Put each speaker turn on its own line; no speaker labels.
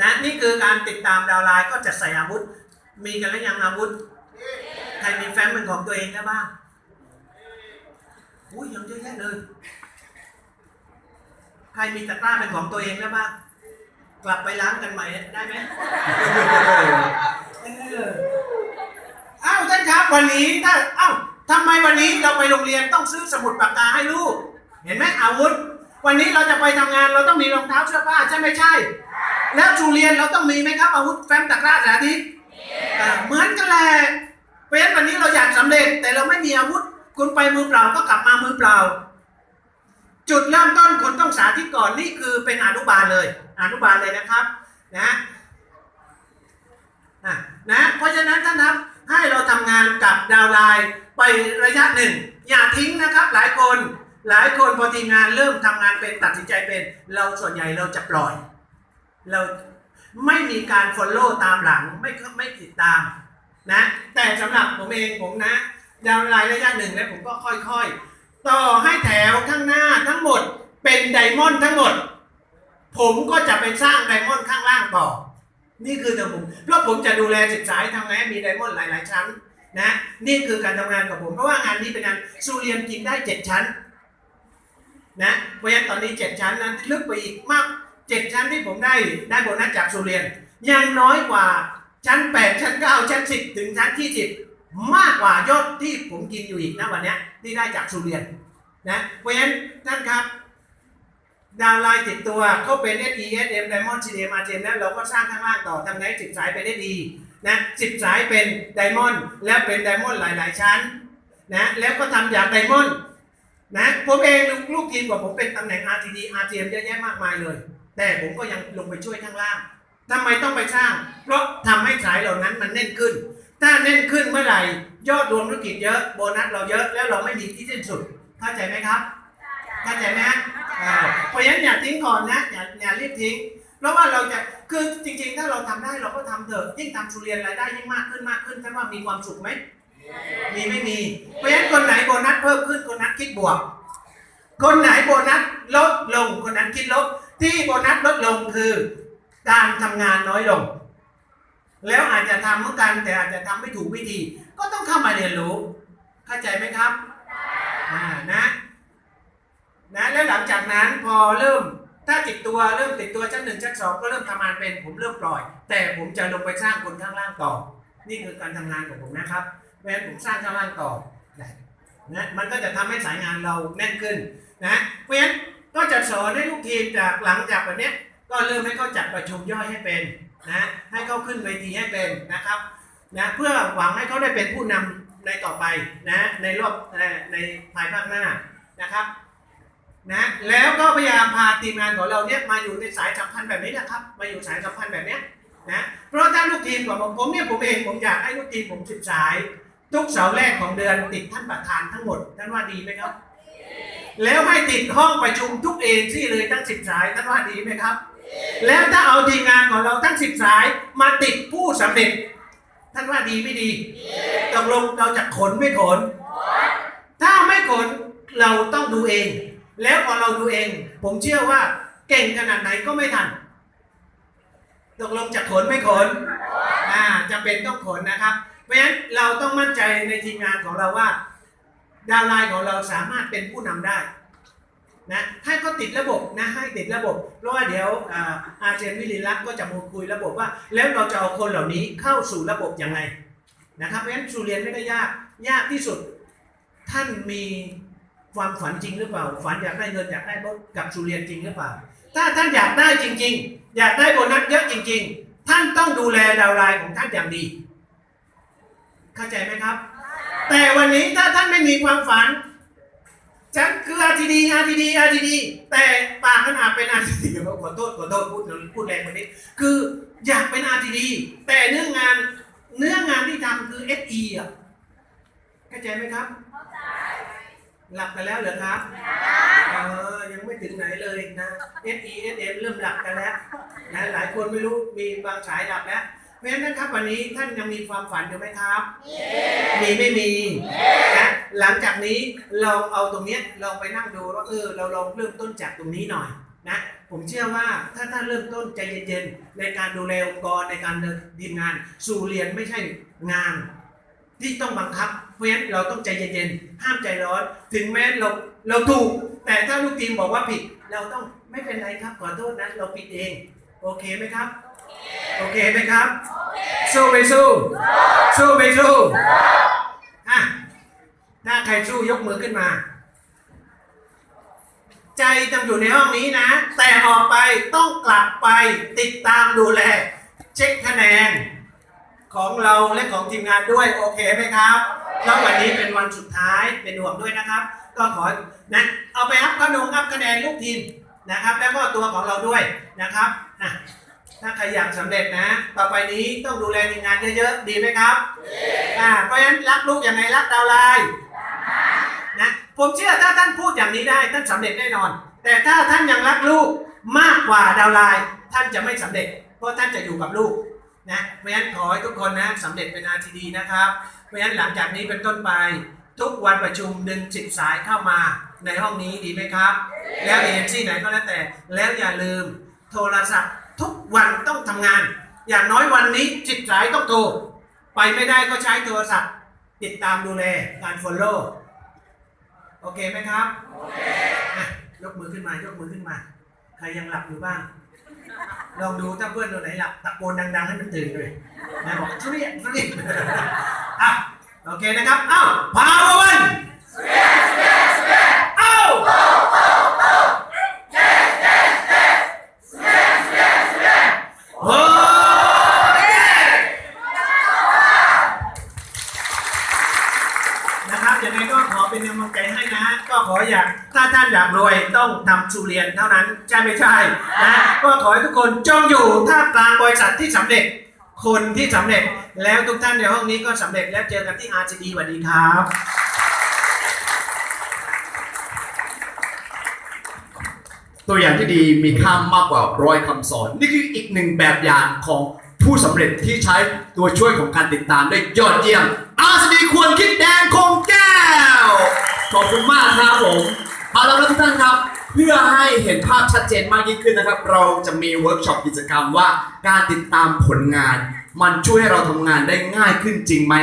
นะนี่คือการติดตามดาวไลน์ก็จะใส่อาวุธ มีกันแล้วยังอาวุธ ใครมีแฟ้มเป็นของตัวเองแล้วบ้างอุ้ยยังเยอะแยะเลย ใครมีตะกร้าเป็นของตัวเองแล้วบ้างกลับไปล้างกันใหม่ได้ไหมเอ้าวท่านครับวันนี้ถ้าอ้าวทำไมวันนี้เราไปโรงเรียนต้องซื้อสมุดปากกาให้ลูก เห็นไหมอาวุธ วันนี้เราจะไปทำงานเราต้องมีรองเท้าเสื้อผ้าใช่ไหมใช่ แล้วชูเรียนเราต้องมีไหมครับ อาวุธแฟ้มตะกร้าสาธิตเหมือนกันแหละเพราะฉะนั้นวันนี้เราอยากสำเร็จ แต่เราไม่มีอาวุธ คุณไปมือเปล่าก็กลับมามือเปล่า จุดเริ่มต้นคุณต้องสาธิตก่อนนี่คือเป็นอนุบาลเลยอนุบาลเลยนะครับนะนะเพราะฉะนั้นท่านครับให้เราทำงานกับดาวไลน์ไประยะหนึ่ง อย่าทิ้งนะครับหลายคนหลายคนพอทีมงานเริ่มทำงานเป็นตัดสินใจเป็น เราส่วนใหญ่เราจะปล่อย เราไม่มีการ follow ตามหลังไม่ไม่ติดตามนะ แต่สำหรับผมเองผมนะดาวน์ไลน์ระยะหนึ่งแล้วผมก็ค่อยๆ ต่อให้แถวข้างหน้าทั้งหมดเป็นไดมอนด์ทั้งหมด ผมก็จะไปสร้างไดมอนด์ข้างล่างต่อ นี่คือตัวผมเพราะผมจะดูแลศึกษาให้ทำไงให้มีไดมอนด์หลาย ๆ ชั้นนะนี่คือการทำงานกับผมเพราะว่างานนี้เป็นงานสูเรียนกินได้เจ็ดชั้นนะเพราะฉะนั้นตอนนี้เจ็ดชั้นนั้นลึกไปอีกมาก เจ็ดชั้นที่ผมได้ได้โบนัสจากสูเรียน ยังน้อยกว่าชั้นแปดชั้นเก้าชั้นสิบถึงชั้นที่สิบมากกว่ายอดที่ผมกินอยู่อีกนะวันนี้ที่ได้จากสูเรียนนะเพราะฉะนั้นท่านครับ ดาวไลน์ติดตัวเขาเป็น S E S M Diamond C D M R G M แล้วเราก็สร้างข้างล่างต่อทำไงสิบสายเป็น S E นะสิบสายเป็น Diamond แล้วเป็น Diamond หลาย ๆ ชั้นนะแล้วก็ทำจาก Diamond นะผมเองลูกลูกทีมกับผมเป็นตำแหน่ง R T D R G M เยอะแยะมากมายเลย แต่ผมก็ยังลงไปช่วยข้างล่างทำไมต้องไปสร้าง เพราะทำให้สายเหล่านั้นมันแน่นขึ้น ถ้าแน่นขึ้นเมื่อไหร่ ยอดรวมธุรกิจเยอะโบนัสเราเยอะแล้วเราไม่มีที่สิ้นสุดเข้าใจไหมครับเข้าใจไหมฮะอ่าเพราะฉะนั้นอย่าทิ้งก่อนนะอย่าอย่ารีบทิ้งเพราะว่าเราจะคือจริงๆ ถ้าเราทำได้เราก็ทำเถอะยิ่งทำสุเรียนรายได้ยิ่งมากขึ้นมากขึ้นท่านว่ามีความสุขไหมมีไม่มี เพราะฉะนั้นคนไหนโบนัสเพิ่มขึ้นคนนั้นคิดบวก คนไหนโบนัสลดลงคนนั้นคิดลบ ที่โบนัสลดลงคือการทำงานน้อยลง แล้วอาจจะทำเหมือนกันแต่อาจจะทำไม่ถูกวิธี ก็ต้องเข้ามาเรียนรู้เข้าใจไหมครับอ่านะนะแล้วหลังจากนั้นพอเริ่มถ้าติดตัวเริ่มติดตัวชั้นหนึ่งชั้นสองก็เริ่มทำงานเป็นผมเริ่มปล่อย แต่ผมจะลงไปสร้างคนข้างล่างต่อ นี่คือการทำงานของผมนะครับเพราะฉะนั้นผมสร้างข้างล่างต่อนะมันก็จะทำให้สายงานเราแน่นขึ้นนะเพราะฉะนั้น ก็จะสอนให้ลูกทีมจากหลังจากแบบนี้ก็เริ่มให้เขาจัดประชุมย่อยให้เป็นนะให้เขาขึ้นเวทีให้เป็นนะครับนะเพื่อหวังให้เขาได้เป็นผู้นำในต่อไปนะในรอบในภายภาคหน้านะครับนะแล้วก็พยายามพาทีมงานของเราเนี่ยมาอยู่ในสายสัมพันธ์แบบนี้นะครับ มาอยู่สายสัมพันธ์แบบนี้นะเพราะถ้าลูกทีมของผมผมเนี่ยผมเองผมอยากให้ลูกทีมผมสิบสาย ทุกเสาร์แรกของเดือนติดท่านประธานทั้งหมดท่านว่าดีไหมครับ แล้วให้ติดห้องประชุมทุกเอที่เลยทั้งสิบสายท่านว่าดีไหมครับ แล้วถ้าเอาทีมงานของเราทั้งสิบสายมาติดผู้สำเร็จ ท่านว่าดีไม่ดีตกลงเราจะขนไม่ขน ถ้าไม่ขนเราต้องดูเอง แล้วพอเราดูเอง ผมเชื่อว่าเก่งขนาดไหนก็ไม่ทันตกลงจะขนไม่ขนอ่าจะเป็นต้องขนนะครับ เพราะฉะนั้นเราต้องมั่นใจในทีมงานของเราว่า ดาวไลน์ของเราสามารถเป็นผู้นำได้นะให้เขาติดระบบนะให้ติดระบบ เพราะว่าเดี๋ยวอาอาเจนวิลินลักษ์ก็จะมาคุยระบบว่า แล้วเราจะเอาคนเหล่านี้เข้าสู่ระบบยังไงนะครับเพราะฉะนั้นสูเรียนไม่ได้ยากยากที่สุดท่านมีความฝันจริงหรือเปล่า ฝันอยากได้เงินอยากได้รถกับสุเรียนจริงหรือเปล่า ถ้าท่านอยากได้จริง ๆ อยากได้โบนัสเยอะจริง ๆ ท่านต้องดูแลดาวไลน์ของท่านอย่างดี เข้าใจไหมครับ แต่วันนี้ถ้าท่านไม่มีความฝันฉันคือ RTD RTD RTD แต่ปากมันอาจเป็น RTD ขอโทษขอโทษพูดพูดแรงไปนิดคืออยากเป็น RTD แต่เนื้องานเนื้องานที่ทำคือ SE อะเข้าใจไหมครับหลับกันแล้วเหรอครับเออยังไม่ถึงไหนเลยนะ S E S M เริ่มหลับกันแล้วนะหลายคนไม่รู้มีบางสายหลับแล้ว ราะฉะนั้นครับวันนี้ท่านยังมีความฝันอยู่ไหมครับ มีไม่มีนะหลังจากนี้ลองเอาตรงเนี้ยลองไปนั่งดูว่าเออเราลองเริ่มต้นจากตรงนี้หน่อยนะผมเชื่อว่าถ้าท่านเริ่มต้นใจเย็นๆในการดูแลองค์กรในการเดินดีมงาน สู่เรียนไม่ใช่งาน ที่ต้องบังคับเพราะฉะนั้นเราต้องใจเย็นๆห้ามใจร้อน ถึงแม้เราเราถูก แต่ถ้าลูกทีมบอกว่าผิด เราต้องไม่เป็นไรครับขอโทษนะเราผิดเอง โอเคไหมครับ โอเคไหมครับสู้ไปสู้ สู้ไปสู้อะถ้าใครสู้ยกมือขึ้นมา ใจต้องอยู่ในห้องนี้นะ แต่ออกไปต้องกลับไปติดตามดูแล เช็คคะแนน ของเราและของทีมงานด้วยโอเคไหมครับแล้ววันนี้เป็นวันสุดท้ายเป็นห่วงด้วยนะครับ ก็ขอนะเอาไปอัพขนมอัพคะแนนลูกทีมนะครับ แล้วก็ตัวของเราด้วยนะครับอะ ถ้าใครอยากสำเร็จนะ ต่อไปนี้ต้องดูแลทีมงานเยอะๆ ดีไหมครับอ่าเพราะฉะนั้นรักลูกยังไงรักดาวน์ไลน์นะผมเชื่อถ้าท่านพูดอย่างนี้ได้ท่านสำเร็จแน่นอน แต่ถ้าท่านยังรักลูกมากกว่าดาวน์ไลน์ท่านจะไม่สำเร็จ เพราะท่านจะอยู่กับลูกนะเพราะฉะนั้นขอให้ทุกคนนะสำเร็จเป็นอาทีดีนะครับ เพราะฉะนั้นหลังจากนี้เป็นต้นไป ทุกวันประชุมดึงสิบสายเข้ามาในห้องนี้ดีไหมครับ แล้วเอเจนซี่ไหนก็แล้วแต่ แล้วอย่าลืมโทรศัพท์ ทุกวันต้องทำงาน อย่างน้อยวันนี้สิบสายต้องโทรไปไม่ได้ก็ใช้โทรศัพท์ ติดตามดูแลการ follow โอเคไหมครับโอเคยกมือขึ้นมายกมือขึ้นมา ใครยังหลับอยู่บ้าง ลองดูถ้าเพื่อนตัวไหนหลับตะโกนดัง ๆ ให้มันตื่นเลยนะบอกช่วยช่วยอะโอเคนะครับ เอ้าพาววันเอ้าโอ้ยนะครับยังไงก็ขอ เป็นกำลังใจให้นะฮะก็ขออยากถ้าท่านอยากรวยต้องทำสุเรียนเท่านั้นใช่ไม่ใช่นะก็ขอให้ทุกคนจงอยู่ท่ามกลางบริษัทที่สำเร็จ คนที่สำเร็จแล้วทุกท่านในห้องนี้ก็สำเร็จแล้วเจอกันที่ RCD สวัสดีครับ
ตัวอย่างที่ดีมีค่ามากกว่าร้อยคำสอน นี่คืออีกหนึ่งแบบอย่างของผู้สำเร็จที่ใช้ตัวช่วยของการติดตามได้ยอดเยี่ยมอาสดีควรคิดแดง อบคุณมากครับผมเอาแล้วนะทุกท่านครับ เพื่อให้เห็นภาพชัดเจนมากยิ่งขึ้นนะครับ เราจะมีเวิร์กช็อปกิจกรรมว่าการติดตามผลงาน มันช่วยให้เราทำงานได้ง่ายขึ้นจริงไหมนะ